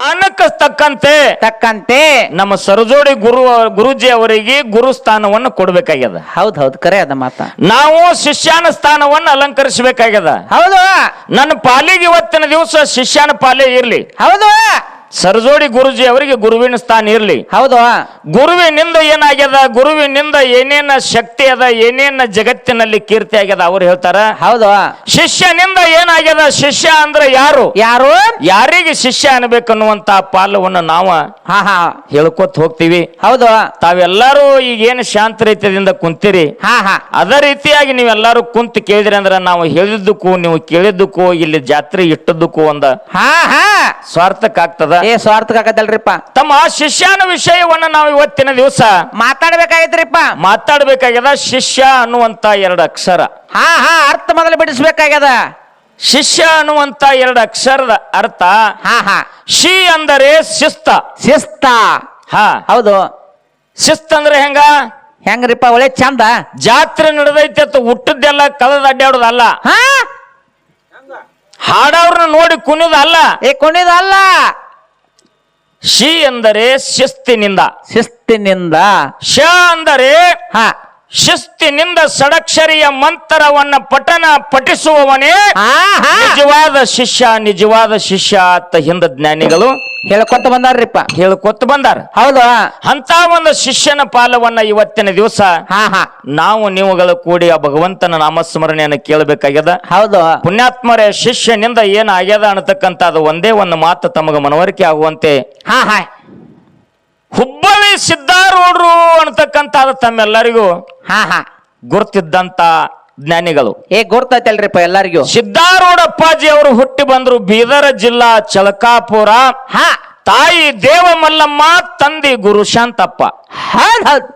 ಅನ್ನಕ್ಕೆ ತಕ್ಕಂತೆ ತಕ್ಕಂತೆ ನಮ್ಮ ಸರಜೋಡಿ ಗುರು ಗುರುಜಿ ಅವರಿಗೆ ಗುರು ಸ್ಥಾನವನ್ನು ಕೊಡ್ಬೇಕಾಗ್ಯದ. ಹೌದ್ ಹೌದ್ ಕರೆ ಅದ ಮಾತ. ನಾವು ಶಿಷ್ಯನ ಸ್ಥಾನವನ್ನು ಅಲಂಕರಿಸಬೇಕಾಗ್ಯದ. ಹೌದು. ನನ್ನ ಪಾಲಿಗೆ ಇವತ್ತಿನ ದಿವಸ ಶಿಷ್ಯನ ಪಾಲೇ ಇರ್ಲಿ. ಹೌದು. ಸರಜೋಡಿ ಗುರುಜಿ ಅವರಿಗೆ ಗುರುವಿನ ಸ್ಥಾನ ಇರಲಿ. ಹೌದು. ಗುರುವಿನಿಂದ ಏನಾಗ್ಯದ? ಗುರುವಿನಿಂದ ಏನೇನ ಶಕ್ತಿ ಅದ? ಏನೇನ ಜಗತ್ತಿನಲ್ಲಿ ಕೀರ್ತಿ ಆಗ್ಯದ? ಅವ್ರು ಹೇಳ್ತಾರ ಹೌದು. ಶಿಷ್ಯನಿಂದ ಏನಾಗ್ಯದ? ಶಿಷ್ಯ ಅಂದ್ರೆ ಯಾರು? ಯಾರು? ಯಾರಿಗೆ ಶಿಷ್ಯ ಅನ್ಬೇಕನ್ನುವಂತ ಪಾಲವನ್ನು ನಾವು ಹಾ ಹಾ. ಹೇಳ್ಕೊತ ಹೋಗ್ತೀವಿ. ಹೌದು. ತಾವೆಲ್ಲರೂ ಈಗೇನು ಶಾಂತ ರೀತಿಯಿಂದ ಕುಂತೀರಿ? ಹಾ ಹಾ. ಅದೇ ರೀತಿಯಾಗಿ ನೀವೆಲ್ಲರೂ ಕುಂತ ಕೇಳಿದ್ರಿ ಅಂದ್ರೆ ನಾವು ಹೇಳಿದ್ದಕ್ಕೂ ನೀವು ಕೇಳಿದ್ದಕ್ಕೂ ಇಲ್ಲಿ ಜಾತ್ರೆ ಇಟ್ಟದ್ದಕ್ಕೂ ಒಂದ ಹಾ ಹಾ. ಸ್ವಾರ್ಥಕ್ಕಾಗ್ತದ? ಏ ಸ್ವಾರ್ಥಕ ರೀಪ್ಪ ತಮ್ಮ ಶಿಷ್ಯನ ವಿಷಯವನ್ನ ನಾವು ಇವತ್ತಿನ ದಿವಸ ಮಾತಾಡ್ಬೇಕಾಗೈತ್ರಿಪ್ಪ. ಮಾತಾಡ್ಬೇಕಾಗ್ಯದ ಶಿಷ್ಯ ಅನ್ನುವಂತ ಎರಡು ಅಕ್ಷರ. ಹಾ ಹಾ ಅರ್ಥ ಮೊದಲು ಬಿಡಿಸ್ಬೇಕಾಗ್ಯದ. ಶಿಷ್ಯ ಅನ್ನುವಂತ ಎರಡು ಅಕ್ಷರದ ಅರ್ಥ ಹಾ ಹಾ. ಶಿ ಅಂದರೆ ಶಿಸ್ತ. ಶಿಸ್ತ. ಹಾ. ಹೌದು. ಶಿಸ್ತ ಅಂದ್ರೆ ಹೆಂಗ? ಹೆಂಗ್ರಿಪ್ಪ ಒಳ್ಳೆ ಚಂದ. ಜಾತ್ರೆ ನಡೆದೈತೆ ಅಂತ ಹುಟ್ಟದ್ದೆಲ್ಲ ಕಲದ ಅಡ್ಡಾಡೋದಲ್ಲ. ಹಾ. ಹಾಡವ್ರನ್ನ ನೋಡಿ ಕುಣಿಯೋದಲ್ಲ ಏ ಕುಣಿದಲ್ಲ. ಶಿ ಎಂದರೆ ಶಿಸ್ತಿನಿಂದ. ಶಿಸ್ತಿನಿಂದ. ಶ ಅಂದರೆ ಹ. ಶಿಸ್ತಿನಿಂದ ಸಡಕ್ಷರಿಯ ಮಂತ್ರವನ್ನ ಪಠನ ಪಠಿಸುವವನೇ ನಿಜವಾದ ಶಿಷ್ಯ ನಿಜವಾದ ಶಿಷ್ಯ ಅಂತ ಹಿಂದ ಜ್ಞಾನಿಗಳು ಹೇಳ್ಕೊತ ಬಂದಾರ್ರಿಪ್ಪ. ಹೇಳ್ಕೊತ ಬಂದಾರ. ಹೌದು. ಅಂತ ಒಂದು ಶಿಷ್ಯನ ಪಾಲವನ್ನ ಇವತ್ತಿನ ದಿವಸ ಹಾ ಹಾ. ನಾವು ನೀವುಗಳು ಕೂಡಿ ಆ ಭಗವಂತನ ನಾಮಸ್ಮರಣೆಯನ್ನು ಕೇಳಬೇಕಾಗ್ಯದ. ಹೌದು. ಪುಣ್ಯಾತ್ಮರೇ ಶಿಷ್ಯನಿಂದ ಏನ್ ಆಗ್ಯದ ಅನ್ನತಕ್ಕಂತ ಅದು ಒಂದೇ ಒಂದು ಮಾತು ತಮಗೆ ಮನವರಿಕೆ ಆಗುವಂತೆ. ಹಾ ಹಾ. ಹುಬ್ಬಳ್ಳಿ ಸಿದ್ಧಾರೂಢರು ಅನ್ನತಕ್ಕಂತ ತಮ್ಮೆಲ್ಲರಿಗೂ ಹಾ ಹಾ. ಗುರ್ತಿದ್ದಂತ ಜ್ಞಾನಿಗಳು. ಏ ಗುರ್ತೈತಲ್ರಿಪ್ಪ ಎಲ್ಲರಿಗೂ. ಸಿದ್ಧಾರೂಢಪ್ಪಾಜಿ ಅವರು ಹುಟ್ಟಿ ಬಂದ್ರು ಬೀದರ ಜಿಲ್ಲಾ ಚಳಕಾಪುರ. ಹಾ. ತಾಯಿ ದೇವಮಲ್ಲಮ್ಮ ತಂದೆ ಗುರು ಶಾಂತಪ್ಪ. ಹೌದ್ ಹೌದ್.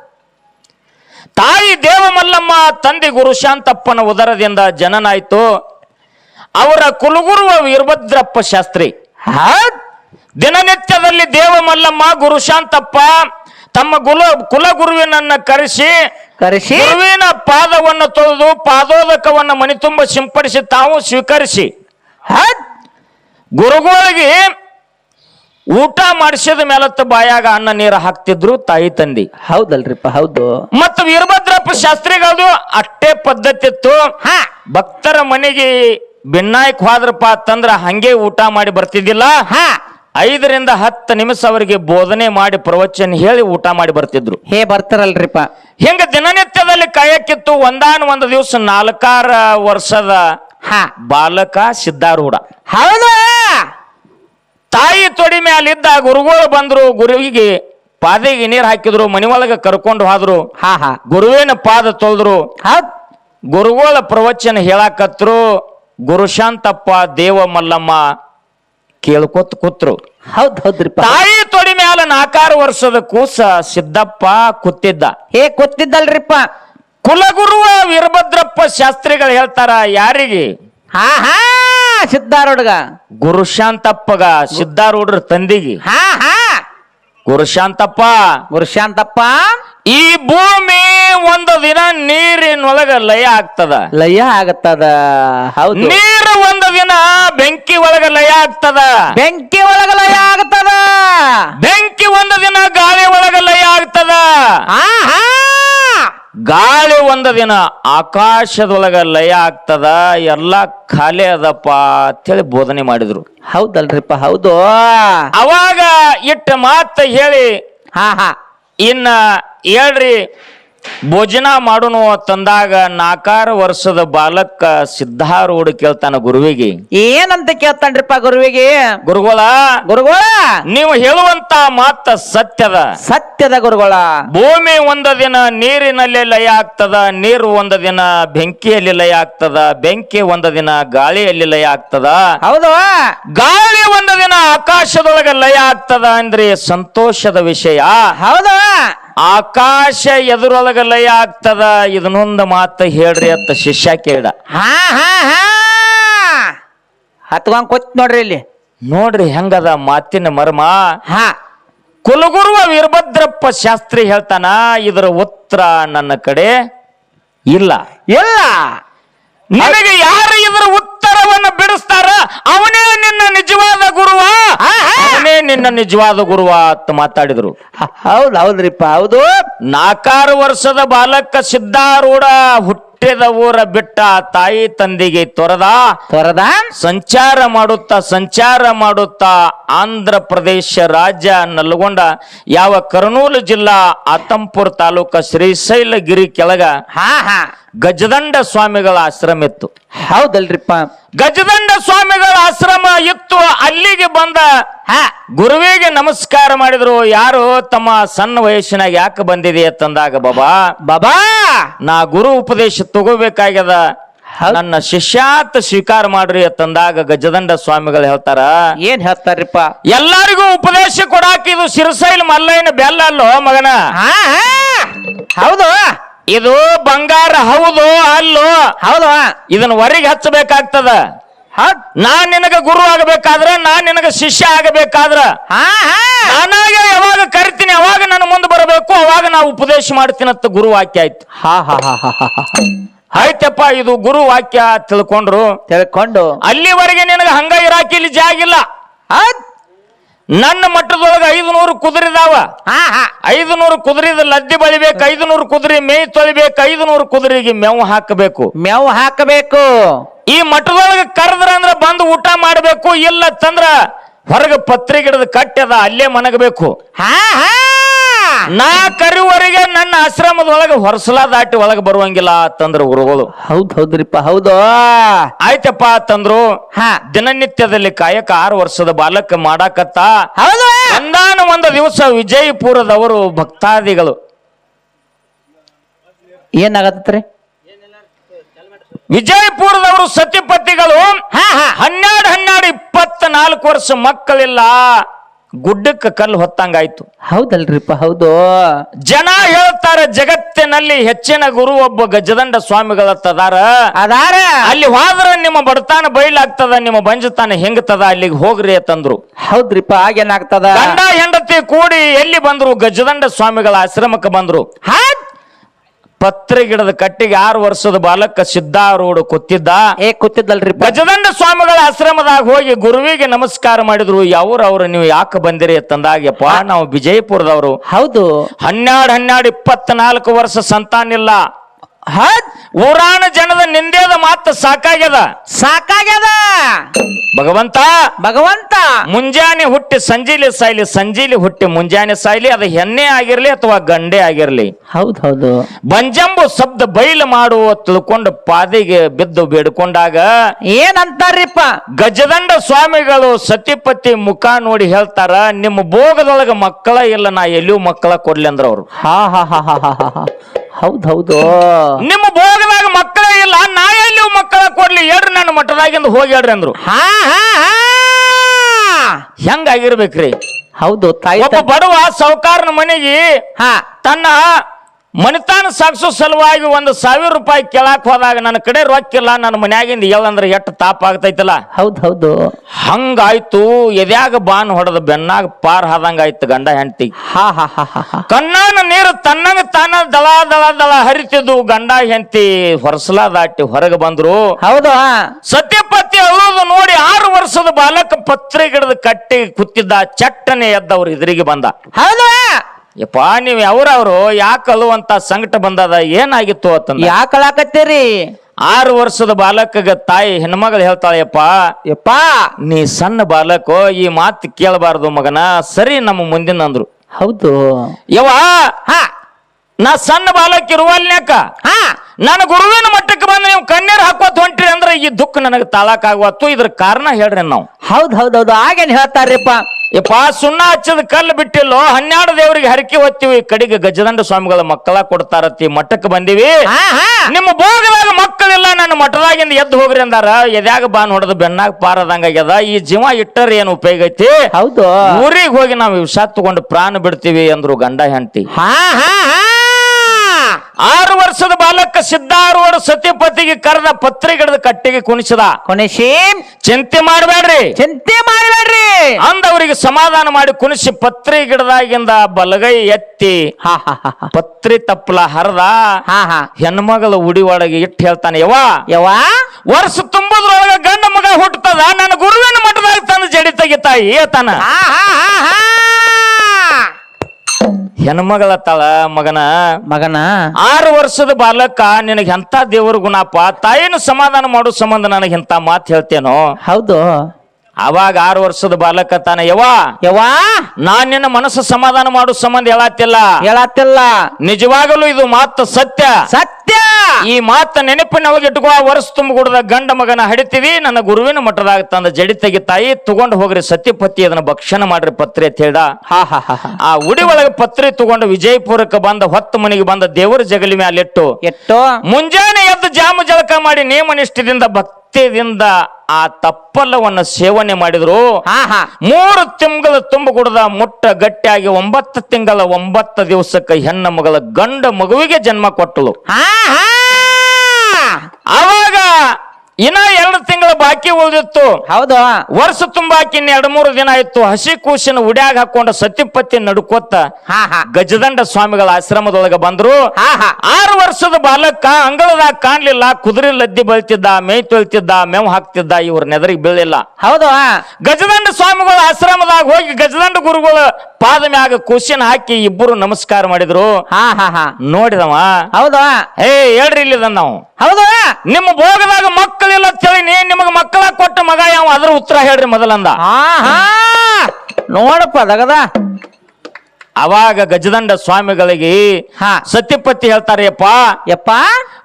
ತಾಯಿ ದೇವಮಲ್ಲಮ್ಮ ತಂದೆ ಗುರು ಶಾಂತಪ್ಪನ ಉದರದಿಂದ ಜನನಾಯ್ತು. ಅವರ ಕುಲಗುರುವ ವೀರಭದ್ರಪ್ಪ ಶಾಸ್ತ್ರಿ. ಹೌದ್. ದಿನನಿತ್ಯದಲ್ಲಿ ದೇವಮಲ್ಲಮ್ಮ ಗುರು ಶಾಂತಪ್ಪ ತಮ್ಮ ಗುಲ ಕುಲಗುರುವಿನನ್ನ ಕರೆಸಿ ಕರೆಸಿ. ಗುರುವಿನ ಪಾದವನ್ನು ತೊಳೆದು ಪಾದೋದಕವನ್ನು ಮನಿ ತುಂಬ ಸಿಂಪಡಿಸಿ ತಾವು ಸ್ವೀಕರಿಸಿ. ಗುರುಗಳಿಗೆ ಊಟ ಮಾಡಿಸಿದ ಮೇಲತ್ತ ಬಾಯಾಗ ಅನ್ನ ನೀರು ಹಾಕ್ತಿದ್ರು ತಾಯಿ ತಂದಿ. ಹೌದಲ್ರಿಪ್ಪ ಹೌದು. ಮತ್ತ ವೀರಭದ್ರಪ್ಪ ಶಾಸ್ತ್ರಿಗಳದು ಅಷ್ಟೇ ಪದ್ಧತಿ ಇತ್ತು. ಹಾ. ಭಕ್ತರ ಮನೆಗೆ ಭಿನ್ನಾಯಕ್ ಹೋದ್ರಪ್ಪ ಅಂತಂದ್ರ ಹಂಗೆ ಊಟ ಮಾಡಿ ಬರ್ತಿದ್ದಿಲ್ಲ. ಹಾ. ಐದರಿಂದ ಹತ್ತು ನಿಮಿಷ ಅವರಿಗೆ ಬೋಧನೆ ಮಾಡಿ ಪ್ರವಚನ ಹೇಳಿ ಊಟ ಮಾಡಿ ಬರ್ತಿದ್ರು. ಹೇ ಬರ್ತಾರಲ್ರಿಪ್ಪ. ಹಿಂಗ ದಿನನಿತ್ಯದಲ್ಲಿ ಕಾಯಕ್ಕಿತ್ತು ಒಂದಾನ ಒಂದು ದಿವಸ ನಾಲ್ಕಾರ ವರ್ಷದ ಹಾ. ಬಾಲಕ ಸಿದ್ಧಾರೂಢ. ಹೌದು. ತಾಯಿ ತೊಡಿ ಮ್ಯಾಲಿದ್ದ ಗುರುಗಳು ಬಂದ್ರು ಗುರುವಿಗೆ ಪಾದಿಗೆ ನೀರು ಹಾಕಿದ್ರು ಮನಿ ಒಳಗೆ ಕರ್ಕೊಂಡು ಹೋದ್ರು. ಹಾ ಹಾ. ಗುರುವಿನ ಪಾದ ತೊಳೆದ್ರು. ಹೌದ್. ಗುರುಗಳ ಪ್ರವಚನ ಹೇಳಾಕತ್ರು ಗುರುಶಾಂತಪ್ಪ ದೇವ ಮಲ್ಲಮ್ಮ ಕೇಳ್ಕೊತ್ ಕೂತ್ರು. ಹೌದ್ ಹೌದ್ರಿ ತಾಯಿ ತೊಡಿ ಮ್ಯಾಲ ನಾಕಾರು ವರ್ಷದ ಕೂಸ ಸಿದ್ದಪ್ಪ ಕೂತಿದ್ದ. ಹೇ ಗೊತ್ತಿದ್ದಲ್ರಿಪ್ಪ ಕುಲಗುರು ವೀರಭದ್ರಪ್ಪ ಶಾಸ್ತ್ರಿಗಳು ಹೇಳ್ತಾರ ಯಾರಿಗೆ? ಹಾ ಹಾ ಸಿದ್ಧಾರೂಢಗ ಗುರುಶಾಂತಪ್ಪಗ ಸಿದ್ಧಾರೂಢರ ತಂದಿಗೆ. ಹಾ ಹಾ ಗುರುಶಾಂತಪ್ಪ. ಗುರುಶಾಂತಪ್ಪ. ಈ ಭೂಮಿ ಒಂದು ದಿನ ನೀರಿನೊಳಗ ಲಯ ಆಗ್ತದ. ಲಯ ಆಗತ್ತದ. ಹೌದು. ನೀರು ಒಂದು ದಿನ ಬೆಂಕಿ ಒಳಗ ಲಯ ಆಗ್ತದ. ಬೆಂಕಿ ಒಳಗ ಲಯ ಆಗ್ತದ ಬೆಂಕಿ ಒಂದು ದಿನ ಗಾಳಿ ಒಳಗ ಲಯ ಆಗ್ತದ. ಹಾ ಹಾ ಗಾಳಿ ಒಂದು ದಿನ ಆಕಾಶದೊಳಗ ಲಯ ಆಗ್ತದ ಎಲ್ಲ ಖಾಲಿ ಅದಪ್ಪ ಅಂತೇಳಿ ಬೋಧನೆ ಮಾಡಿದ್ರು. ಹೌದಲ್ರಿಪ್ಪ ಹೌದು. ಅವಾಗ ಇಟ್ಟ ಮಾತ ಹೇಳಿ ಹಾ ಹಾ. ಇನ್ನ ಹೇಳ್ರಿ ಭೋಜನ ಮಾಡೋನು ತಂದಾಗ ನಾಕಾರ ವರ್ಷದ ಬಾಲಕ ಸಿದ್ಧಾರೂಢ ಕೇಳ್ತಾನ ಗುರುವಿಗೆ. ಏನಂತ ಕೇಳ್ತಾನ್ರಿಪ್ಪ ಗುರುವಿಗೆ? ಗುರುಗೋಳ ಗುರುಗೋಳ! ನೀವು ಹೇಳುವಂತ ಮಾತ ಸತ್ಯದ. ಸತ್ಯದ ಗುರುಗೋಳ. ಭೂಮಿ ಒಂದ ದಿನ ನೀರಿನಲ್ಲಿ ಲಯ ಆಗ್ತದ ನೀರು ಒಂದ ದಿನ ಬೆಂಕಿಯಲ್ಲಿ ಲಯ ಆಗ್ತದ ಬೆಂಕಿ ಒಂದ ದಿನ ಗಾಳಿಯಲ್ಲಿ ಲಯ ಆಗ್ತದ. ಹೌದು. ಗಾಳಿ ಒಂದ ದಿನ ಆಕಾಶದೊಳಗೆ ಲಯ ಆಗ್ತದ ಅಂದ್ರೆ ಸಂತೋಷದ ವಿಷಯ. ಹೌದು. ಆಕಾಶ ಎದುರೊಳಗ ಲಯ ಆಗ್ತದ ಇದನ್ನೊಂದು ಮಾತು ಹೇಳ್ರಿ ಅಂತ ಶಿಷ್ಯ ಕೇಳ ಹಾ ಹಾ ಹಾ. ಹತ್ಕೊಂಡ್ ಕೂತ್ ನೋಡ್ರಿ ಇಲ್ಲಿ. ನೋಡ್ರಿ ಹೆಂಗದ ಮಾತಿನ ಮರ್ಮ. ಹಾ. ಕುಲಗುರುವ ವೀರಭದ್ರಪ್ಪ ಶಾಸ್ತ್ರಿ ಹೇಳ್ತಾನ ಇದರ ಉತ್ತರ ನನ್ನ ಕಡೆ ಇಲ್ಲ. ಇಲ್ಲ. ನಿನಗೆ ಯಾರು ಇದರ ಉತ್ತರವನ್ನು ಬಿಡಿಸ್ತಾರ? ಅವನೇ ನಿನ್ನ ನಿಜವಾದ ಗುರುವ? ನಿನ್ನ ನಿಜವಾದ ಗುರುವ ಅಂತ ಮಾತಾಡಿದ್ರು. ಹೌದ್ ಹೌದ್ರಿಪ್ಪ ಹೌದು. ನಾಲ್ಕಾರು ವರ್ಷದ ಬಾಲಕ ಸಿದ್ಧಾರೂಢ ಹುಟ್ಟಿದ ಊರ ಬಿಟ್ಟ ತಾಯಿ ತಂದೆಗೆ ತೊರೆದ. ತೊರದ? ಸಂಚಾರ ಮಾಡುತ್ತಾ ಸಂಚಾರ ಮಾಡುತ್ತಾ ಆಂಧ್ರ ಪ್ರದೇಶ ರಾಜ್ಯ ನಲ್ಗೊಂಡ ಯಾವ ಕರ್ನೂಲು ಜಿಲ್ಲಾ ಆತಂಪುರ ತಾಲೂಕ ಶ್ರೀಶೈಲಗಿರಿ ಕೆಳಗ ಹಾ ಹಾ. ಗಜದಂಡ ಸ್ವಾಮಿಗಳ ಆಶ್ರಮ ಇತ್ತು. ಹೌದಲ್ರಿಪ್ಪ. ಗಜದಂಡ ಸ್ವಾಮಿಗಳ ಆಶ್ರಮ ಇತ್ತು. ಅಲ್ಲಿಗೆ ಬಂದ ಹಾ. ಗುರುವಿಗೆ ನಮಸ್ಕಾರ ಮಾಡಿದ್ರು ಯಾರು? ತಮ್ಮ ಸಣ್ಣ ವಯಸ್ಸಿನಾಗ ಯಾಕೆ ಬಂದಿದೆ ಅಂತಂದಾಗ ಬಾಬಾ? ಬಾಬಾ! ನಾ ಗುರು ಉಪದೇಶ ತಗೋಬೇಕಾಗ್ಯದ. ನನ್ನ ಶಿಷ್ಯಾತ್ ಸ್ವೀಕಾರ ಮಾಡ್ರಿ ಅಂತಂದಾಗ ಗಜದಂಡ ಸ್ವಾಮಿಗಳು ಹೇಳ್ತಾರ. ಏನ್ ಹೇಳ್ತಾರ್ರಿಪ್ಪ? ಎಲ್ಲರಿಗೂ ಉಪದೇಶ ಕೊಡಾಕ ಇದು ಸಿರಸೈಲ್ ಮಲ್ಲೈನ ಬೆಲ್ಲ ಅಲ್ಲೋ ಮಗನ? ಹೌದು. ಇದು ಬಂಗಾರ ಹೌದು ಅಲ್ಲೋ? ಹೌದು. ಇದನ್ನ ಹೊರಗೆ ಹಚ್ಚಬೇಕಾಗ್ತದ. ನಾನ್ ನಿನಗ ಗುರು ಆಗಬೇಕಾದ್ರ ನಾನ್ ನಿನಗ ಶಿಷ್ಯ ಆಗಬೇಕಾದ್ರ. ಹಾ ಹಾ. ನಾನಾಗ ಯಾವಾಗ ಕರಿತೀನಿ ಅವಾಗ ನನ್ನ ಮುಂದೆ ಬರಬೇಕು ಅವಾಗ ನಾ ಉಪದೇಶ ಮಾಡ್ತೀನಂತ ಗುರು ವಾಕ್ಯ ಆಯ್ತು. ಹಾ ಹಾ ಹಾ ಹಾ ಹಾ ಹಾ. ಆಯ್ತಪ್ಪ ಇದು ಗುರು ವಾಕ್ಯ ತಿಳ್ಕೊಂಡ್ರು. ತಿಳ್ಕೊಂಡು. ಅಲ್ಲಿವರೆಗೆ ನಿನಗೆ ಹಂಗ ಇರಾಕಿ ಇಲ್ಲಿ. ಜಾಗಿಲ್ಲ ನನ್ನ ಮಟ್ಟದೊಳಗೆ ಐದು ನೂರು ಕುದುರಿದಾವ ಐದು ನೂರು ಕುದುರಿದ ಲದ್ದಿ ಬಳಿಬೇಕು ಐದು ನೂರು ಕುದುರೆ ಮೇಯ್ ತೊಳಿಬೇಕು ಐದು ನೂರು ಕುದುರೆಗೆ ಮೇವು ಹಾಕಬೇಕು. ಮೇವು ಹಾಕಬೇಕು. ಈ ಮಠದೊಳಗೆ ಕರೆದ್ರ ಅಂದ್ರ ಬಂದು ಊಟ ಮಾಡಬೇಕು ಇಲ್ಲ ತಂದ್ರ ಹೊರಗೆ ಪತ್ರೆ ಗಿಡದ ಕಟ್ಟದ ಅಲ್ಲೇ ಮನಗಬೇಕು. ಹಾ ಹಾ. ನಾ ಕರೆಯುವರೆಗೆ ನನ್ನ ಆಶ್ರಮದೊಳಗೆ ಹೊರಸಲ ದಾಟಿ ಒಳಗೆ ಬರುವಂಗಿಲ್ಲ ಅಂತಂದ್ರು ಗುರುಗಳು. ಹೌದ್ ಹೌದ್ರಿಪ್ಪ ಹೌದು. ಆಯ್ತಪ್ಪ ಅಂತಂದ್ರು ಹಾ. ದಿನನಿತ್ಯದಲ್ಲಿ ಕಾಯಕ ಆರು ವರ್ಷದ ಬಾಲಕ ಮಾಡಾಕತ್ತ. ಹೌದು. ಒಂದಾನ ಒಂದು ದಿವಸ ವಿಜಯಪುರದವರು ಭಕ್ತಾದಿಗಳು. ಏನಾಗತ್ರಿ ವಿಜಯಪುರದವರು ಸತಿಪತಿಗಳು ಹಾ ಹಾ. ಹನ್ನೆರಡು ಹನ್ನೆರಡು ಇಪ್ಪತ್ತ ನಾಲ್ಕು ವರ್ಷ ಮಕ್ಕಳಿಲ್ಲ ಗುಡ್ಡಕ್ಕೆ ಕಲ್ಲು ಹೊತ್ತಂಗಾಯ್ತು. ಹೌದಲ್ರಿಪ್ಪ ಹೌದು. ಜನ ಹೇಳ್ತಾರೆ ಜಗತ್ತಿನಲ್ಲಿ ಹೆಚ್ಚಿನ ಗುರು ಒಬ್ಬ ಗಜದಂಡ ಸ್ವಾಮಿಗಳ ತದಾರ ಅದಾರ. ಅಲ್ಲಿ ಹೋದ್ರ ನಿಮ್ಮ ಬಡತಾನ ಬಯಲಾಗ್ತದ ನಿಮ್ಮ ಬಂಜತಾನ ಹೆಂಗತದ ಅಲ್ಲಿಗೆ ಹೋಗ್ರಿ ಅಂತಂದ್ರು. ಹೌದ್ರಿಪ್ಪ ಆಗೇನಾಗ್ತದ ಗಂಡ ಹೆಂಡತಿ ಕೂಡಿ ಎಲ್ಲಿ ಬಂದ್ರು ಗಜದಂಡ ಸ್ವಾಮಿಗಳ ಆಶ್ರಮಕ್ಕೆ ಬಂದ್ರು. ಹೌದ್ ಪತ್ರೆ ಗಿಡದ ಕಟ್ಟಿಗೆ ಆರು ವರ್ಷದ ಬಾಲಕ ಸಿದ್ಧಾರೂಢ ಕೂತಿದ್ದ. ಏ ಕೊತ್ತಿದ್ದಲ್ರಿ ಗಜದಂಡ ಸ್ವಾಮಿಗಳ ಆಶ್ರಮದಾಗ ಹೋಗಿ ಗುರುವಿಗೆ ನಮಸ್ಕಾರ ಮಾಡಿದ್ರು. ಯಾವ್ರು ಅವ್ರು ನೀವು ಯಾಕೆ ಬಂದಿರಿ ಅಂತಂದಾಗ್ಯಪ್ಪ ನಾವು ವಿಜಯಪುರದವರು. ಹೌದು. ಹನ್ನೆರಡು ಹನ್ನೆರಡು ಇಪ್ಪತ್ನಾಲ್ಕು ವರ್ಷ ಸಂತಾನ ಇಲ್ಲ. ಹೌದ್ ಊರಾಣ ಜನದ ನಿಂದೇದ ಮಾತು ಸಾಕಾಗ್ಯದ. ಸಾಕಾಗ್ಯದ. ಭಗವಂತ ಭಗವಂತ. ಮುಂಜಾನೆ ಹುಟ್ಟಿ ಸಂಜೀಲಿ ಸಾಯ್ಲಿ ಸಂಜೀಲಿ ಹುಟ್ಟಿ ಮುಂಜಾನೆ ಸಾಯ್ಲಿ ಅದು ಹೆಣ್ಣೆ ಆಗಿರ್ಲಿ ಅಥವಾ ಗಂಡೆ ಆಗಿರ್ಲಿ. ಹೌದ್ ಹೌದು. ಬಂಜಂಬು ಶಬ್ದ ಬೈಲ್ ಮಾಡುವ ತಿಳ್ಕೊಂಡು ಪಾದಿಗೆ ಬಿದ್ದು ಬೇಡ್ಕೊಂಡಾಗ ಏನಂತಾರಿಪ್ಪ? ಗಜದಂಡ ಸ್ವಾಮಿಗಳು ಸತಿಪತಿ ಮುಖ ನೋಡಿ ಹೇಳ್ತಾರ ನಿಮ್ಮ ಭೋಗದೊಳಗ ಮಕ್ಕಳ ಇಲ್ಲ ನಾ ಎಲ್ಲಿಯೂ ಮಕ್ಕಳ ಕೊಡ್ಲಿ ಅಂದ್ರ ಅವ್ರು ಹಾ ಹಾ ಹಾ ಹಾ ಹಾ ಹಾ ಹಾ. ಹೌದ್ ಹೌದು. ನಿಮ್ಮ ಭೋಗದಾಗ ಮಕ್ಕಳೇ ಇಲ್ಲ ನಾ ಎಲ್ಲಿ ಮಕ್ಕಳ ಕೊಡ್ಲಿ? ಹೇಳ್ರಿ ನನ್ನ ಮಠದಾಗಿಂದ ಹೋಗಿ ಹೇಳ್ರಿ ಅಂದ್ರು. ಹಾ ಹಾ ಹಾ. ಹೆಂಗಾಗಿರ್ಬೇಕ್ರಿ? ಹೌದು ತಾಯಿ ಒಬ್ಬ ಬಡವ ಸೌಕಾರನ ಮನೆಗೆ ಹಾ. ತನ್ನ ಮನಿತಾನ ಸಾಗಿಸೋ ಸಲುವಾಗಿ ಒಂದು ಸಾವಿರ ರೂಪಾಯಿ ಕೆಳಕ್ ಹೋದಾಗ ನನ್ನ ಕಡೆ ರೊಕ್ಕಿಲ್ಲ ನನ್ನ ಮನ್ಯಾಗಿಂದ ಎಲ್ಲಂದ್ರೆ ಎಷ್ಟು ತಾಪ ಆಗ್ತೈತಲ್ಲ? ಹೌದ್ ಹೌದು. ಹಂಗಾಯ್ತು ಎದ್ಯಾಗ ಬಾನ್ ಹೊಡೆದ ಬೆನ್ನಾಗ ಪಾರ್ ಆದಂಗಾಯ್ತು ಗಂಡ ಹೆಂಡತಿ. ಹಾ ಹಾ ಹಾ ಹಾ ಹಾ. ಕಣ್ಣಾನ ನೀರು ತನ್ನಂಗ ತನ್ನ ದಳ ದಳ ದಳ ಹರಿತಿದ್ವು ಗಂಡ ಹೆಂಡತಿ ಹೊರಸಲ ದಾಟಿ ಹೊರಗೆ ಬಂದ್ರು. ಹೌದು ಹಾ. ಸತ್ಯಪತಿ ಅಳುವುದು ನೋಡಿ ಆರು ವರ್ಷದ ಬಾಲಕ ಪತ್ರೆ ಗಿಡದ ಕಟ್ಟಿ ಕುತ್ತಿದ್ದ ಚಟ್ಟನೆ ಎದ್ದವ್ರು ಎದುರಿಗೆ ಬಂದ. ಹೌದು ಯಪ್ಪ ನೀವು ಯಾವ್ರವ್ರು? ಯಾಕೆ ಅಲ್ಲುವಂತ ಸಂಕಟ ಬಂದದ? ಏನಾಗಿತ್ತು ಅಂತಂದ? ಯಾಕಳಾಕತ್ತೀರಿ ಆರು ವರ್ಷದ ಬಾಲಕಗ ತಾಯಿ ಹೆಣ್ಮಗಳು ಹೇಳ್ತಾಳೆಯಪ್ಪ ಯಪ್ಪ ನೀ ಸಣ್ಣ ಬಾಲಕೋ ಈ ಮಾತು ಕೇಳಬಾರ್ದು ಮಗನ ಸರಿ ನಮ್ಮ ಮುಂದಿನ ಅಂದ್ರು. ಹೌದು. ಯವ್ವ ಹಾ. ನಾ ಸಣ್ಣ ಬಾಲಕ ಇರುವಲ್ನ್ಯಾಕ ಹಾ. ನನ್ನ ಗುರುವಿನ ಮಟ್ಟಕ್ಕೆ ಬಂದು ನೀವು ಕಣ್ಣೀರು ಹಾಕೋತ್ ಹೊಂಟ್ರಿ. ಅಂದ್ರೆ ಈ ದುಃಖ ನನಗೆ ತಾಳಕ್ಕಾಗವತ್ತು ಇದ್ರ ಕಾರಣ ಹೇಳ್ರಿ ನಾವು. ಹೌದ್ ಹೌದ್ ಹೌದು ಆಗೇನ್ ಹೇಳ್ತಾರ್ರಿಪ್ಪ? ಯಪ್ಪ ಸುಣ್ಣ ಹಚ್ಚದ ಕಲ್ಲು ಬಿಟ್ಟಿಲ್ಲೋ ಹನ್ನೆರಡು ದೇವರಿಗೆ ಹರಕೆ ಹೊತ್ತೀವಿ. ಕಡೆಗೆ ಗಜದಂಡ ಸ್ವಾಮಿಗಳ ಮಕ್ಕಳ ಕೊಡ್ತಾರತ್ತಿ ಮಠಕ್ಕೆ ಬಂದಿವಿ. ಹಾ ಹಾ. ನಿಮ್ಮ ಭೋಗದಾಗ ಮಕ್ಕಳಿಲ್ಲ ನನ್ನ ಮಠದಾಗಿಂದ ಎದ್ದು ಹೋಗ್ರಿ ಅಂದಾರ. ಎದ್ಯಾಗ ಬಾನ್ ಹೊಡೆದು ಬೆನ್ನಾಗ ಪಾರದಂಗ ಆಗ್ಯದ. ಈ ಜೀವ ಇಟ್ಟರ ಏನು ಉಪಯೋಗ ಐತಿ? ಹೌದು. ಊರಿಗೆ ಹೋಗಿ ನಾವು ವಿಷ ತಗೊಂಡು ಪ್ರಾಣ ಬಿಡ್ತೀವಿ ಅಂದ್ರು ಗಂಡ ಹೆಂಡತಿ. ಹಾ ಹಾ ಹಾ. ಆರು ವರ್ಷದ ಬಾಲಕ ಸಿದ್ಧಾರೂಢ ಸತ್ಯಪತಿಗೆ ಕರೆದ ಪತ್ರಿಗಿಡದ ಕಟ್ಟಿಗೆ ಕುಣಿಸದ. ಕೊನೆಸಿ ಚಿಂತೆ ಮಾಡಬೇಡ್ರಿ. ಚಿಂತೆ ಮಾಡಬೇಡ್ರಿ. ಅಂದವರಿಗೆ ಸಮಾಧಾನ ಮಾಡಿ ಕುಣಿಸಿ ಪತ್ರಿ ಗಿಡದಾಗಿಂದ ಬಲಗೈ ಎತ್ತಿ ಹಾ ಹಾ ಹಾ ಹಾ. ಪತ್ರಿ ತಪ್ಪಲ ಹರದ ಹಾ ಹಾ. ಹೆಣ್ಮಗಳ ಉಡಿ ಒಳಗೆ ಇಟ್ಟು ಹೇಳ್ತಾನೆ ಯವ್ವ. ಯವ್ವ? ವರ್ಷ ತುಂಬದ್ರೊಳಗ ಗಂಡ ಮಗ ಹುಟ್ಟತದ ನನ್ನ ಗುರುವಿನ ಮಠದಾಗ ತಂದು ಜಡಿ ತೆಗಿತಾಯಿ ಏತನ? ಹಾ ಹಾ ಹಾ ಹಾ. ಹೆಣ್ಮಗಳ ತಳ ಮಗನ. ಮಗನ. ಆರು ವರ್ಷದ ಬಾಲಕ ನಿನಗೆ ಎಂತ ದೇವ್ರ ಗುಣಪ್ಪ ತಾಯಿನ ಸಮಾಧಾನ ಮಾಡೋ ಸಂಬಂಧ ನನಗೆ ಎಂತ ಮಾತು ಹೇಳ್ತೇನೋ? ಹೌದು. ಅವಾಗ ಆರು ವರ್ಷದ ಬಾಲಕ ತಾನ. ಯವಾ ಯವಾ ನಾನ್ ನಿನ್ನ ಮನಸ್ಸು ಸಮಾಧಾನ ಮಾಡೋ ಸಂಬಂಧ ಹೇಳತ್ತಿಲ್ಲ. ಹೇಳತ್ತಿಲ್ಲ. ನಿಜವಾಗಲೂ ಇದು ಮಾತು ಸತ್ಯ. ಸತ್ಯ! ಈ ಮಾತ ನೆನಪಿನವಾಗ ಇಟ್ಕೋ ವರ್ಷ ತುಂಬಗುಡದ ಗಂಡ ಮಗನ ಹಡಿತೀವಿ ನನ್ನ ಗುರುವಿನ ಮಠದಾಗ ತಂದ ಜಡಿ ತೆಗಿ ತಾಯಿ ತಗೊಂಡು ಹೋಗ್ರಿ ಸತ್ಯಪತಿ ಅದನ್ನ ಭಕ್ಷಣ ಮಾಡ್ರಿ ಪತ್ರಿ ಅಂತ ಹೇಳ್ದ. ಹಾ ಹಾ ಹಾ ಹಾ. ಆ ಉಡಿ ಒಳಗ ಪತ್ರಿ ತಗೊಂಡು ವಿಜಯಪುರಕ್ಕೆ ಬಂದ ಹೊತ್ತು ಮನೆಗೆ ಬಂದ ದೇವರ ಜಗಲಿ ಮ್ಯಾಲಿಟ್ಟು. ಎಟ್ಟು? ಮುಂಜಾನೆ ಎದ್ದು ಜಾಮ ಜಳಕ ಮಾಡಿ ನೇಮನಿಷ್ಠದಿಂದ ಭಕ್ತಿಯಿಂದ ಆ ತಪ್ಪಲ್ಲವನ್ನು ಸೇವನೆ ಮಾಡಿದ್ರು. ಮೂರು ತಿಂಗಳ ತುಂಬ ಕುಡದ ಮುಟ್ಟ ಗಟ್ಟಿಯಾಗಿ ಒಂಬತ್ತು ತಿಂಗಳ ಒಂಬತ್ತು ದಿವಸಕ್ಕೆ ಹೆಣ್ಣ ಮಗಳ ಗಂಡ ಮಗುವಿಗೆ ಜನ್ಮ ಕೊಟ್ಟಳು. ಆವಾಗ ಇನ್ನ ಎರಡು ತಿಂಗಳ ಬಾಕಿ ಉಳಿದಿತ್ತು. ಹೌದು. ವರ್ಷ ತುಂಬಾ ಇನ್ನ ಎರಡು ಮೂರು ದಿನ ಆಯ್ತು ಹಸಿ ಕೂಸಿನ ಉಡ್ಯಾಗ ಹಾಕೊಂಡ ಸತಿಪತ್ತಿ ನಡ್ಕೋತ ಗಜದಂಡ ಸ್ವಾಮಿಗಳ ಆಶ್ರಮದೊಳಗ ಬಂದ್ರು. ಆರು ವರ್ಷದ ಬಾಲಕ ಅಂಗಳದಾಗ ಕಾಣ್ಲಿಲ್ಲ ಕುದುರೆ ಲದ್ದಿ ಬಳ್ತಿದ್ದ ಮೇಯ್ ತೊಳ್ತಿದ್ದ ಮೇವು ಹಾಕ್ತಿದ್ದ ಇವ್ರ ನೆದರಿಗೆ ಬೀಳಿಲ್ಲ ಹೌದು. ಗಜದಂಡ ಸ್ವಾಮಿಗಳ ಆಶ್ರಮದಾಗ ಹೋಗಿ ಗಜದಂಡ ಗುರುಗಳ ಪಾದ ಮ್ಯಾಗ ಕೂಸಿನ ಹಾಕಿ ಇಬ್ಬರು ನಮಸ್ಕಾರ ಮಾಡಿದ್ರು. ಹಾ ಹಾ ಹಾ. ನೋಡಿದವ? ಹೌದಾ. ಹೇ ಹೇಳ್ರಿ ಇಲ್ಲಿದ ನಾವು. ಹೌದು? ನಿಮ್ಮ ಭೋಗದಾಗ ಮಕ್ಕಳಿಲ್ಲ ತಿಳಿನಿ ನಿಮಗ ಮಕ್ಕಳ ಕೊಟ್ಟ ಮಗ ಯಾವ? ಅದ್ರ ಉತ್ತರ ಹೇಳ್ರಿ ಮೊದಲಂದ. ಹಾ ಹಾ ನೋಡಪ್ಪ ದಗದ ಅವಾಗ ಗಜದಂಡ ಸ್ವಾಮಿಗಳಿಗೆ ಹಾ. ಸತ್ಯಪತಿ ಹೇಳ್ತಾರೆ ಯಪ್ಪ ಯಪ್ಪ?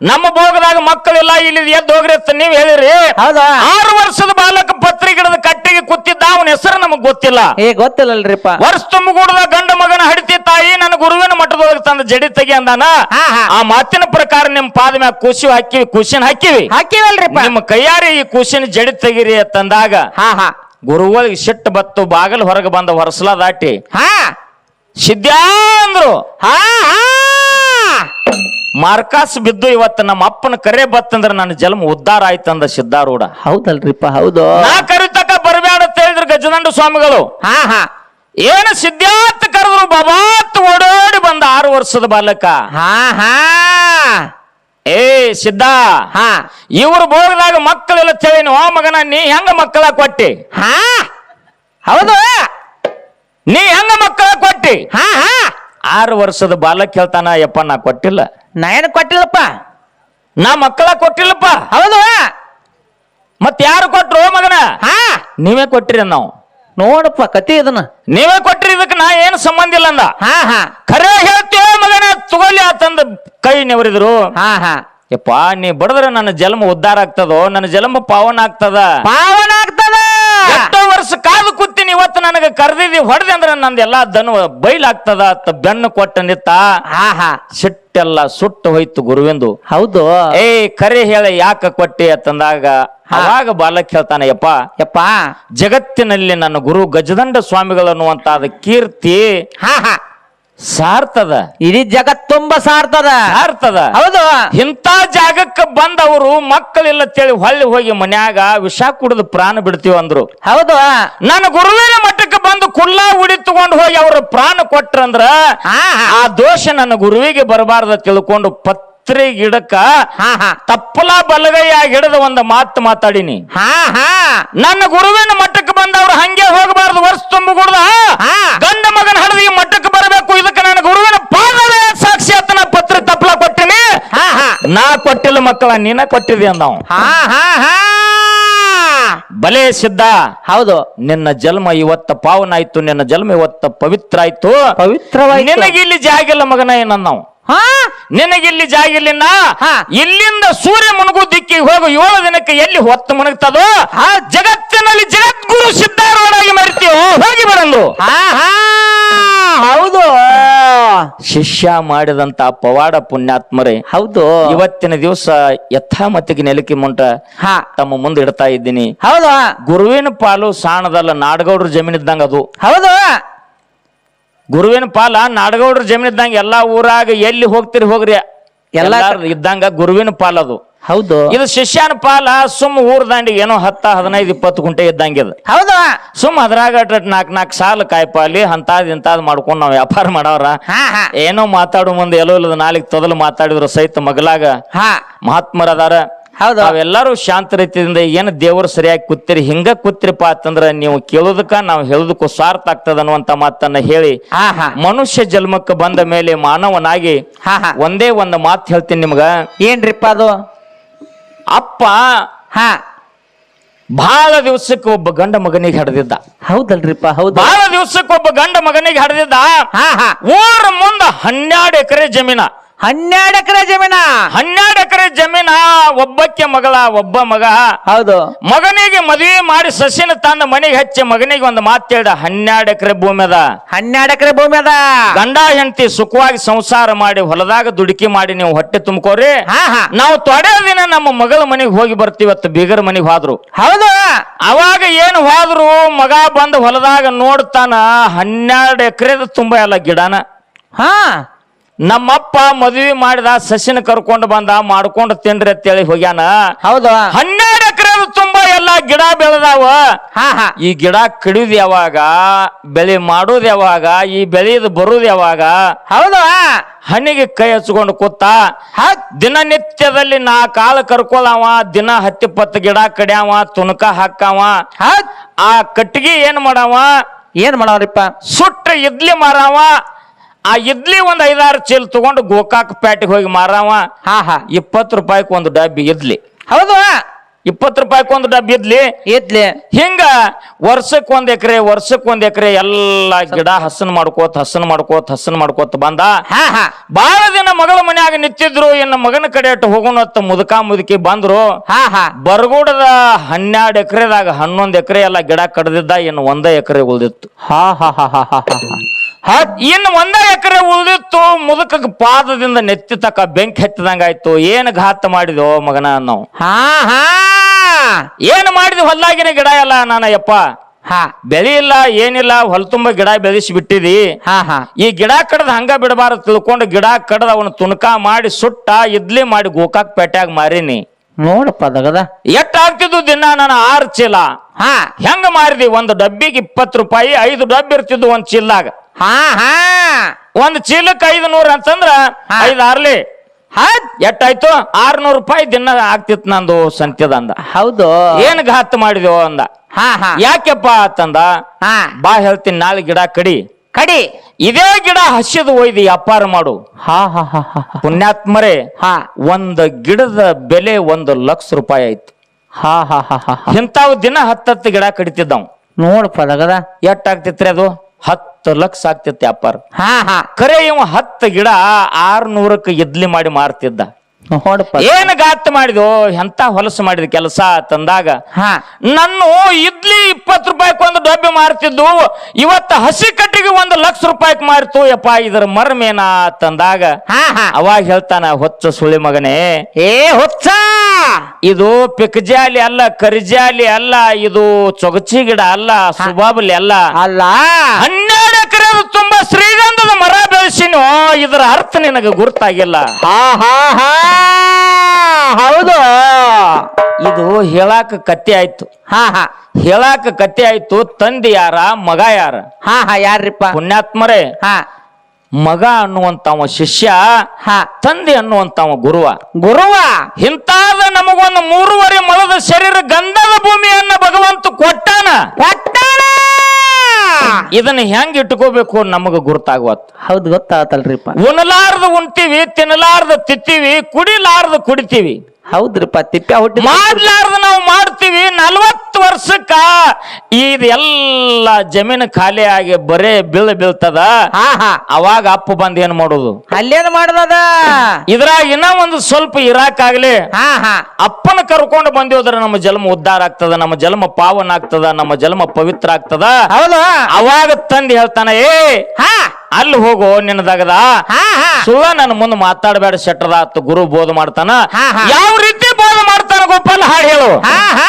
ನಮ್ಮ ಭೋಗದಾಗ ಮಕ್ಕಳಿಲ್ಲ ಇಲ್ಲಿ ಎದ್ದು ಹೋಗ್ರಿ ಅಂತ ನೀವ್ ಹೇಳಿರಿ. ಹೌದಾ? ಆರು ವರ್ಷದ ಬಾಲಕ ಪತ್ರಿ ಗಿಡದ ಕಟ್ಟಿಗೆ ಕೂತಿದ್ದ ಅವನ ಹೆಸರು ನಮಗ್ ಗೊತ್ತಿಲ್ಲ. ಏ ಗೊತ್ತಿಲ್ಲಲ್ರಿಪ್ಪ. ವರ್ಷ ತುಂಬಗೂಡದ ಗಂಡ ಮಗನ ಹಡಿತಿ ತಾಯಿ ನನ್ನ ಗುರುವಿನ ಮಠದೊಳಗೆ ತಂದ ಜಡಿ ತೆಗಿ ಅಂದಾನ. ಹಾ ಹಾ. ಆ ಮಾತಿನ ಪ್ರಕಾರ ನಿಮ್ ಪಾದ ಮ್ಯಾಗ ಕುಸಿ ಹಾಕಿವಿ ಕುಸಿನ ಹಾಕಿವಿ. ಹಾಕಿವಲ್ರಿಪ್ಪ. ನಿಮ್ಮ ಕೈಯಾರಿ ಈ ಕುಸಿನ ಜಡಿ ತೆಗಿರಿ ತಂದಾಗ ಹಾ ಹಾ. ಗುರುಗಳಿಗೆ ಸಿಟ್ಟು ಬತ್ತು ಬಾಗಲ್ ಹೊರಗೆ ಬಂದ ಹೊರಸಲ ದಾಟಿ ಹಾ. ಸಿದ್ಯಾ ಅಂದ್ರು. ಹಾ ಹಾ. ಮಾರ್ಕಾಸ್ ಬಿದ್ದು ಇವತ್ತು ನಮ್ಮ ಅಪ್ಪನ ಕರೆ ಬತ್ತಂದ್ರ ನನ್ನ ಜನ್ಮ ಉದ್ಧಾರ ಆಯ್ತಂದ ಸಿದ್ಧಾರೂಢ ಹೌದಲ್ರಿಪ್ಪ ಹೌದು. ನಾ ಕರಿತಕ್ಕ ಬರಬೇಡ ಅಂತ ಹೇಳಿದ್ರು ಗಜದಂಡ ಸ್ವಾಮಿಗಳು. ಹಾ ಹಾ. ಏನು ಸಿದ್ಧಾರ್ಥ ಕರೆದ್ರು ಬಾಬಾತ್ ಓಡೋಡಿ ಬಂದ ಆರು ವರ್ಷದ ಬಾಲಕ. ಹಾ ಹಾ. ಏ ಸಿದ್ಧ. ಹಾ. ಇವ್ರ ಬೋಗದಾಗ ಮಕ್ಕಳೆಲ್ಲ ತಿಳಿನು ಆ ಮಗನ ನೀ ಹೆಂಗ ಮಕ್ಕಳ ಕೊಟ್ಟಿ? ಹಾ. ಹೌದು. ನೀ ಹೆಂಗ ಮಕ್ಕಳ ಕೊಟ್ಟಿ? ಹಾ ಹಾ. ಆರು ವರ್ಷದ ಬಾಲಕ್ ಹೇಳ್ತಾನ ಯಪ್ಪ ನಾ ಕೊಟ್ಟಿಲ್ಲ. ನಾ ಏನು ಕೊಟ್ಟಿಲ್ಲಪ್ಪ? ನಾ ಮಕ್ಕಳ ಕೊಟ್ಟಿಲ್ಲಪ್ಪ. ಹೌದು. ಮತ್ ಯಾರು ಕೊಟ್ರು ಮಗನ? ಹಾ. ನೀವೇ ಕೊಟ್ಟಿರಿ ನಾವು ನೋಡಪ್ಪ ಕತಿ ಇದನ್ನ. ನೀವೇ ಕೊಟ್ಟಿರಿ ಇದಕ್ಕೆ ನಾ ಏನು ಸಂಬಂಧ ಇಲ್ಲ ಅಂದ. ಹಾ ಹಾ. ಖರೆ ಹೇಳ್ತೀವ ಮಗನ ತಗೊಳ್ಳಿ ಆತಂದ ಕೈ ನೆವರಿದ್ರು. ಹಾ ಹಾ. ಯಪ್ಪ ನೀ ಬಡದ್ರೆ ನನ್ನ ಜನ್ಮ ಉದ್ಧಾರ ಆಗ್ತದೋ? ನನ್ನ ಜನ್ಮ ಪಾವನ ಆಗ್ತದ? ಪಾವನ ಆಗ್ತದ ಎಷ್ಟೋ ವರ್ಷ ಕಾದು ಕೂತೀನಿ ಇವತ್ತು ನನಗೆ ಕರೆದಿದ್ದಿ ಹೊಡೆದೆ ಅಂದ್ರೆ ನಂದೆಲ್ಲ ದನು ಬೈಲಾಗ್ತದ ಅಂತ ಬೆನ್ನು ಕೊಟ್ಟ ನಿತ್ತ. ಹಾಹಾ ಹಾ. ಸಿಟ್ಟೆಲ್ಲ ಸುಟ್ಟು ಹೋಯ್ತು ಗುರುವಿಂದು. ಹೌದು. ಏ ಕರೆ ಹೇಳ ಯಾಕ ಕೊಟ್ಟಿ ಅಂತಂದಾಗ ಅವಾಗ ಬಾಲಕ್ ಹೇಳ್ತಾನೆ ಯಪ್ಪ ಯಪ್ಪ. ಜಗತ್ತಿನಲ್ಲಿ ನನ್ನ ಗುರು ಗಜದಂಡ ಸ್ವಾಮಿಗಳು ಅನ್ನುವಂತ ಕೀರ್ತಿ ಹಾ ಹಾ. ಸಾರ್ತದ ಇಡೀ ಜಗತ್ ತುಂಬಾ ಸಾರ್ತದ ಸಾರ್ತದ ಹೌದು. ಇಂಥ ಜಾಗಕ್ಕೆ ಬಂದವರು ಮಕ್ಕಳಿಲ್ಲ ತಿಳಿ ಹೊಳ್ಳಿ ಹೋಗಿ ಮನ್ಯಾಗ ವಿಷ ಕುಡಿದು ಪ್ರಾಣ ಬಿಡ್ತೀವಿ ಅಂದ್ರು. ಹೌದು. ನನ್ನ ಗುರುವಿನ ಮಠಕ್ಕೆ ಬಂದು ಕುಲ್ಲ ಉಡಿ ತಗೊಂಡು ಹೋಗಿ ಅವರು ಪ್ರಾಣ ಕೊಟ್ರಂದ್ರ ಆ ದೋಷ ನನ್ನ ಗುರುವಿಗೆ ಬರಬಾರ್ದ ತಿಳ್ಕೊಂಡು ಪತ್ರಿ ಗಿಡಕ್ಕ ತಪ್ಪಲ ಗಿಡದ ಹಿಡಿದ ಒಂದು ಮಾತು ಮಾತಾಡಿನಿ. ಹಾ ಹಾ. ನನ್ನ ಗುರುವಿನ ಮಠಕ್ಕೆ ಬಂದವ್ರು ಹಂಗೆ ಹೋಗಬಾರ್ದು ವರ್ಷ ತುಂಬ ಹಾ. ಗಂಡ ಮಗನ ಹಡದಿ ಮಠಕ್ಕೆ ಬರಬೇಕು ಇದಕ್ಕೆ ನನ್ನ ಗುರುವಿನ ಪಾದವೇ ಸಾಕ್ಷಿ ಅಂತ ನಾ ಪತ್ರ ತಪ್ಪಲ ಕೊಟ್ಟಿನಿ ಹಾ ಹಾ ನಾ ಕೊಟ್ಟಿಲ್ಲ ಮಕ್ಕಳ ನೀನ ಕೊಟ್ಟಿದ್ದೆ ಅಂದವ್. ಹಾ ಹಾ ಹಾ. ಬಲೇ ಸಿದ್ಧ. ಹೌದು. ನಿನ್ನ ಜನ್ಮ ಇವತ್ತ ಪಾವನ ಆಯ್ತು ನಿನ್ನ ಜನ್ಮ ಇವತ್ತ ಪವಿತ್ರ ಆಯ್ತು. ಪವಿತ್ರವಾಯ್ತು. ನಿನಗಿಲ್ಲಿ ಜಾಗಿಲ್ಲ ಮಗನ ಏನಂದವ್ ಹಾ? ನಿನಗಿಲ್ಲಿ ಜಾಗಿಲ್ಲಿನ? ಹಾ. ಇಲ್ಲಿಂದ ಸೂರ್ಯ ಮುನುಗು ದಿಕ್ಕಿಗೆ ಹೋಗು ಏಳು ದಿನಕ್ಕೆ ಎಲ್ಲಿ ಹೊತ್ತು ಮುನಗ್ತದೋ ಆ ಜಗತ್ತಿನಲ್ಲಿ ಜಗದ್ಗುರು ಸಿದ್ಧಾರೂಢಾಗಿ ಮರಿತೀವೋ ಹೋಗಿ ಬರಂದು ಹಾ ಹಾ. ಹೌದು. ಶಿಷ್ಯ ಮಾಡಿದಂತ ಪವಾಡ ಪುಣ್ಯಾತ್ಮರೇ ಹೌದು. ಇವತ್ತಿನ ದಿವಸ ಯಥಾಮತಿಗೆ ನೆಲಕಿ ಮುಂಟ ಹಾ. ತಮ್ಮ ಮುಂದೆ ಇಡ್ತಾ ಇದ್ದೀನಿ. ಹೌದು. ಗುರುವಿನ ಪಾಲು ಸಾಣದಲ್ಲ ನಾಡಗೌಡ್ರ ಜಮೀನ್ ಇದ್ದಂಗ ಅದು ಹೌದು. ಗುರುವಿನ ಪಾಲ ನಾಡಗೌಡ್ರ ಜಮೀನ್ ಇದ್ದಂಗ ಎಲ್ಲಾ ಊರಾಗ ಎಲ್ಲಿ ಹೋಗ್ತಿರಿ ಹೋಗ್ರಿ? ಎಲ್ಲ ಎಲ್ಲಾರ್ ಇದ್ದಂಗ ಗುರುವಿನ ಪಾಲದು ಹೌದು. ಇದು ಶಿಷ್ಯನ ಪಾಲ ಸುಮ್ ಊರ್ ದಾಂಡಿ ಏನೋ ಹತ್ತ ಹದಿನೈದು ಇಪ್ಪತ್ತು ಗುಂಟೆ ಇದ್ದಂಗೆ ಇದು. ಹೌದು. ಸುಮ್ ಅದ್ರಾಗ ನಾಲ್ಕು ನಾಲ್ಕು ಸಾಲ ಕಾಯಿಪಾಲಿ ಅಂತಾದ್ ಇಂತಾದ್ ಮಾಡ್ಕೊಂಡು ನಾವು ವ್ಯಾಪಾರ ಮಾಡವ್ರ. ಏನೋ ಮಾತಾಡೋ ಮುಂದೆ ಎಲ್ಲೋ ಇಲ್ಲದ ನಾಲ್ಕು ತೊದಲು ಮಾತಾಡಿದ್ರು ಸಹಿತ ಮಗಲಾಗ. ಹಾ. ಮಹಾತ್ಮರದಾರ. ಹೌದು. ನಾವೆಲ್ಲರೂ ಶಾಂತ ರೀತಿಯಿಂದ ಏನು ದೇವರು ಸರಿಯಾಗಿ ಕೂತಿರಿ ಹಿಂಗ ಕೂತಿರಿಪ್ಪ ಅಂತಂದ್ರೆ ನೀವು ಕೇಳೋದಕ್ಕ ನಾವು ಹೇಳೋದಕ್ಕೂ ಸ್ವಾರ್ಥ ಆಗ್ತದ ಅನ್ನುವಂತ ಮಾತನ್ನ ಹೇಳಿ ಮನುಷ್ಯ ಜನ್ಮಕ್ಕೆ ಬಂದ ಮೇಲೆ ಮಾನವನಾಗಿ ಒಂದೇ ಒಂದು ಮಾತು ಹೇಳ್ತೀನಿ ನಿಮ್ಗ. ಏನ್ರಿಪ್ಪ ಅದು? ಅಪ್ಪ ಹಾ. ಬಹಳ ದಿವಸಕ್ಕೆ ಒಬ್ಬ ಗಂಡ ಮಗನಿಗೆ ಹಡ್ದಿದ್ದ. ಹೌದಲ್ರಿಪ್ಪ ಹೌದು. ಬಹಳ ದಿವಸಕ್ಕೆ ಒಬ್ಬ ಗಂಡ ಮಗನಿಗೆ ಹಡ್ದಿದ್ದ. ಊರ ಮುಂದ ಹನ್ನೆರಡು ಎಕರೆ ಜಮೀನ. ಹನ್ನೆರಡು ಎಕರೆ ಜಮೀನ. ಹನ್ನೆರಡು ಎಕರೆ ಜಮೀನ ಒಬ್ಬಕ್ಕೆ ಮಗಳ ಒಬ್ಬ ಮಗ. ಹೌದು. ಮಗನಿಗೆ ಮದುವೆ ಮಾಡಿ ಸಸಿನ ತಂದ ಮನೆಗೆ ಹಚ್ಚಿ ಮಗನಿಗೆ ಒಂದು ಮಾತು ಹೇಳ್ದ ಹನ್ನೆರಡು ಎಕರೆ ಭೂಮಿ ಅದ. ಹನ್ನೆರಡು ಎಕರೆ ಭೂಮಿ ಅದ. ಗಂಡ ಹೆಂಡತಿ ಸುಖವಾಗಿ ಸಂಸಾರ ಮಾಡಿ ಹೊಲದಾಗ ದುಡುಕಿ ಮಾಡಿ ನೀವು ಹೊಟ್ಟೆ ತುಂಬ್ಕೋರಿ. ನಾವು ತೊಡೆ ದಿನ ನಮ್ಮ ಮಗಳ ಮನೆಗೆ ಹೋಗಿ ಬರ್ತೀವಿ ಇವತ್ತು ಬೀಗರ ಮನೆಗೆ ಹೋದ್ರು. ಹೌದು. ಅವಾಗ ಏನು ಹೋದ್ರು ಮಗ ಬಂದು ಹೊಲದಾಗ ನೋಡ್ತಾನ ಹನ್ನೆರಡು ಎಕರೆದ ತುಂಬ ಎಲ್ಲ ಗಿಡನ. ಹಾ. ನಮ್ಮಪ್ಪ ಮದುವೆ ಮಾಡಿದ ಸಸಿನ ಕರ್ಕೊಂಡು ಬಂದ ಮಾಡ್ಕೊಂಡು ತಿನ್ರಿ ಅಂತೇಳಿ ಹೋಗ್ಯಾನ. ಹೌದು. ಹನ್ನೆರಡು ಎಕರೆ ತುಂಬಾ ಎಲ್ಲ ಗಿಡ ಬೆಳೆದಾವ. ಹಾ ಹಾ. ಈ ಗಿಡ ಕಡಿಯೋದು ಯಾವಾಗ ಬೆಳೆ ಮಾಡೋದ್ ಯಾವಾಗ ಈ ಬೆಳೆದು ಬರೋದ್ ಯಾವಾಗ? ಹೌದು ಹಣ್ಣಿಗೆ ಕೈ ಹಚ್ಕೊಂಡು ಕೂತ ದಿನನಿತ್ಯದಲ್ಲಿ ನಾ ಕಾಲ ಕರ್ಕೊಳವ ದಿನ ಹತ್ತಿಪ್ಪತ್ತು ಗಿಡ ಕಡ್ಯಾವ ತುಣಕ ಹಾಕಾವ. ಆ ಕಟ್ಟಿಗೆ ಏನ್ ಮಾಡಾವ? ಏನ್ ಮಾಡವ್ರಿಪ್ಪ? ಸುಟ್ಟ ಇದ್ಲಿ ಮಾರಾವ. ಆ ಇಡ್ಲಿ ಒಂದ್ ಐದಾರು ಚೀಲ ತಗೊಂಡು ಗೋಕಾಕ್ ಪ್ಯಾಟಿಗೆ ಹೋಗಿ ಮಾರಾವ. ಹಾ ಹಾ. ಇಪ್ಪತ್ತು ರೂಪಾಯಿಗೆ ಒಂದು ಡಬ್ಬಿ ಇಡ್ಲಿ. ಹೌದು. ಇಪ್ಪತ್ತು ರೂಪಾಯಿಗೆ ಒಂದು ಡಬ್ಬಿ ಇಡ್ಲಿ. ಇದ್ಲಿ ಹಿಂಗ ವರ್ಷಕ್ ಒಂದ್ ಎಕರೆ ವರ್ಷಕ್ ಒಂದ್ ಎಕರೆ ಎಲ್ಲ ಗಿಡ ಹಸನ್ ಮಾಡ್ಕೋತ ಹಸನ್ ಮಾಡ್ಕೋತ ಹಸನ್ ಮಾಡ್ಕೋತ ಬಂದ. ಹಾ ಹಾ. ಬಹಳ ದಿನ ಮಗಳ ಮನ್ಯಾಗ ನಿಂತಿದ್ರು ಇನ್ನು ಮಗನ ಕಡೆ ಅಟ್ಟು ಹೋಗೋಣ ಮುದುಕ ಮುದುಕಿ ಬಂದ್ರು. ಹಾ ಹಾ. ಬರಗೂಡದ ಹನ್ನೆರಡು ಎಕರೆದಾಗ ಹನ್ನೊಂದು ಎಕರೆ ಎಲ್ಲ ಗಿಡ ಕಡ್ದಿದ್ದ ಇನ್ನು ಒಂದೇ ಎಕರೆ ಉಳ್ದಿತ್ತು. ಹಾ ಹಾ ಹಾ ಹಾ ಹಾ ಹಾ. ಇನ್ನು ಒಂದ ಎಕರೆ ಉಳಿದಿತ್ತು ಮುದುಕ ಪಾದದಿಂದ ನೆತ್ತಿ ತಕ ಬೆಂಕಿ ಹತ್ತಿದಂಗಾಯ್ತು ಏನು ಘಾತ ಮಾಡಿದೋ ಮಗನ ನಾವು ಹಾ ಹಾ. ಏನು ಮಾಡಿದ್ವಿ? ಹೊಲ್ದಾಗಿನ ಗಿಡ ಎಲ್ಲ ನಾನಯ್ಯಪ್ಪ. ಯಪ್ಪ ಹಾ. ಬೆಳಿ ಇಲ್ಲ ಏನಿಲ್ಲ ಹೊಲ ತುಂಬ ಗಿಡ ಬೆಳೆಸಿ ಬಿಟ್ಟಿದಿ ಹಾ ಹಾ. ಈ ಗಿಡ ಕಡ್ದ ಹಂಗ ಬಿಡಬಾರದು ತಿಳ್ಕೊಂಡು ಗಿಡ ಕಡ್ದ ಅವನ ತುನಕ ಮಾಡಿ ಸುಟ್ಟ ಇದ್ಲಿ ಮಾಡಿ ಗೋಕಾಕ್ ಪೇಟ್ಯಾಗ ಮಾರಿನಿ. ನೋಡಪ್ಪ ದಗದ. ಎಟ್ ಆಗ್ತಿದ್ದು ದಿನ ನಾನು ಆರು ಚೀಲ? ಹಾ. ಹೆಂಗ ಮಾರಿದಿ? ಒಂದು ಡಬ್ಬಿಗೆ ಇಪ್ಪತ್ತು ರೂಪಾಯಿ ಐದು ಡಬ್ಬಿ ಇರ್ತಿದ್ದು ಒಂದು ಚೀಲದಾಗ. ಹಾ ಹಾ. ಒಂದ್ ಚೀಲಕ್ಕೆ ಐದು ನೂರ ಅಂತಂದ್ರ ಐದು ಆರ್ಲಿ. ಹೌದ್. ಎಷ್ಟಾಯ್ತು ಆರ್ನೂರು ರೂಪಾಯಿ ದಿನ ಆಗ್ತಿತ್ತು ನಂದು ಸಂತ್ಯದ ಅಂದ ಹೌದು. ಏನ್ ಘಾತ್ ಮಾಡಿದೆವು ಅಂದ. ಹಾ ಹಾ. ಯಾಕೆಪ್ಪ ಅಂತಂದ? ಹಾ. ಬಾ ಹೇಳ್ತೀನಿ ನಾಳೆ ಗಿಡ ಕಡಿ. ಕಡಿ. ಇದೇ ಗಿಡ ಹಸಿದು ಒಯ್ದು ವ್ಯಾಪಾರ ಮಾಡು. ಹಾ ಹಾ ಹಾ ಹಾ ಹಾ. ಪುಣ್ಯಾತ್ಮರೇ ಹಾ. ಒಂದು ಗಿಡದ ಬೆಲೆ ಒಂದು ಲಕ್ಷ ರೂಪಾಯಿ ಆಯ್ತು. ಹಾ ಹಾ ಹಾ ಹಾ ಹಾ. ಇಂಥವು ದಿನ ಹತ್ತತ್ತು ಗಿಡ ಕಡಿತಿದ್ದವ್. ನೋಡಪ್ಪ ದಗದ ಎಷ್ಟ್ ಆಗ್ತಿತ್ರಿ ಅದು? ಹತ್ತು ಲಕ್ಷ ಆಗ್ತಿತ್ತು ವ್ಯಾಪಾರ. ಹಾ ಹಾ. ಕರೆ ಇವ ಹತ್ತು ಗಿಡ ಆರ್ನೂರಕ್ಕೆ ಎದ್ಲಿ ಮಾಡಿ ಮಾರ್ತಿದ್ದ. ನೋಡಪ್ಪ. ಏನ್ ಗಾತ್ ಮಾಡಿದ್ವು ಎಂತ ಹೊಲಸು ಮಾಡಿದ ಕೆಲಸ ತಂದಾಗ? ಹಾ. ನನ್ನ ಇಡ್ಲಿ ಇಪ್ಪತ್ತು ರೂಪಾಯಿಗೆ ಒಂದು ಡಬ್ಬೆ ಮಾರ್ತಿದ್ದು ಇವತ್ತು ಹಸಿ ಕಟ್ಟಿಗೆ ಒಂದು ಲಕ್ಷ ರೂಪಾಯಿಗೆ ಮಾರ್ತು ಯಪ್ಪ ಇದರ ಮರ್ಮೇನ ತಂದಾಗ? ಹಾ ಹಾ. ಅವಾಗ ಹೇಳ್ತಾನ ಹೊಚ್ಚ ಸುಳಿ ಮಗನೇ. ಏ ಹೊಚ್ಚ! ಇದು ಪಿಕ್ಜಾಲಿ ಅಲ್ಲ ಕರಿಜಾಲಿ ಅಲ್ಲ ಇದು ಚೊಗಚಿ ಗಿಡ ಅಲ್ಲ ಸುಬಾಬಲಿ ಅಲ್ಲ. ಅಲ್ಲ. ಹನ್ನೆರಡು ಎಕರೆ ತುಂಬಾ ಶ್ರೀಗಂಧದ ಮರ ಬೆಳೆಸಿನೋ ಇದರ ಅರ್ಥ ನಿನಗೆ ಗುರ್ತಾಗಿಲ್ಲ. ಹಾ ಹಾ ಹಾ. ಹೌದು. ಇದು ಹೇಳಾಕ ಕತ್ತೆ ಆಯ್ತು. ಹಾ ಹಾ. ಹೇಳಾಕ ಕತ್ತೆ ಆಯ್ತು ತಂದೆ ಯಾರ ಮಗ ಯಾರ? ಹಾ ಹಾ ಯಾರ್ರಿಪ್ಪ? ಪುಣ್ಯಾತ್ಮರೇ. ಹಾ. ಮಗ ಅನ್ನುವಂತವ ಶಿಷ್ಯ ಹಾ. ತಂದೆ ಅನ್ನುವಂತವ ಗುರುವ. ಗುರುವ? ಇಂತಾದ ನಮಗೊಂದು ಮೂರುವರೆ ಮಲದ ಶರೀರ ಗಂಧದ ಭೂಮಿಯನ್ನ ಭಗವಂತ ಕೊಟ್ಟಾನ. ಒಟ್ಟಾಣ ಇದನ್ನ ಹೆಂಗ್ ಇಟ್ಕೋಬೇಕು ನಮಗ ಗುರ್ತಾಗುವತ್ತು ಹೌದು ಗೊತ್ತಾಗತ್ತಲ್ರಿಪ್ಪ ಉಣಲಾರ್ದ ಉಣ್ತೀವಿ ತಿನ್ನಲಾರ್ದ ತಿತ್ತೀವಿ ಕುಡಿಲಾರ್ದ ಕುಡಿತೀವಿ. ಹೌದ್ರಿಪ್ಪ ತಿಪ್ಪ ಹುಟ್ಟಿ ಮಾಡ್ಲಾರ್ದ ನಾವು ಮಾಡ್ತೀವಿ ನಲ್ವತ್ತು ವರ್ಷಕ್ಕ ಇದೆಲ್ಲ ಜಮೀನ್ ಖಾಲಿ ಆಗಿ ಬರೇ ಬೀಳ ಬೀಳ್ತದ. ಹಾ ಹಾ. ಅವಾಗ ಅಪ್ಪ ಬಂದ್ ಏನ್ ಮಾಡೋದು? ಅಲ್ಲೇನ್ ಮಾಡದ ಇದ್ರಾಗ ಇನ್ನ ಒಂದು ಸ್ವಲ್ಪ ಇರಾಕಾಗ್ಲಿ ಹಾ ಹಾ. ಅಪ್ಪನ ಕರ್ಕೊಂಡು ಬಂದಿದ್ರ ನಮ್ಮ ಜನ್ಮ ಉದ್ಧಾರ ಆಗ್ತದ ನಮ್ಮ ಜನ್ಮ ಪಾವನ ಆಗ್ತದ ನಮ್ಮ ಜನ್ಮ ಪವಿತ್ರ ಆಗ್ತದ. ಹೌದು. ಅವಾಗ ತಂದು ಹೇಳ್ತಾನ ಏ ಹಾ. ಅಲ್ಲಿ ಹೋಗು ನಿನ್ನದಾಗದ. ಹಾ ಹಾ. ಸುಳ್ಳ ನನ್ನ ಮುಂದೆ ಮಾತಾಡಬೇಡ ಶೆಟ್ಟದ ಆತು ಗುರು ಬೋಧ ಮಾಡ್ತಾನ. ಯಾವ ರೀತಿ ಬೋಧ ಮಾಡ್ತಾನ ಗೋಪಾಲ ಹಾಡು ಹೇಳು. ಹಾ ಹಾ.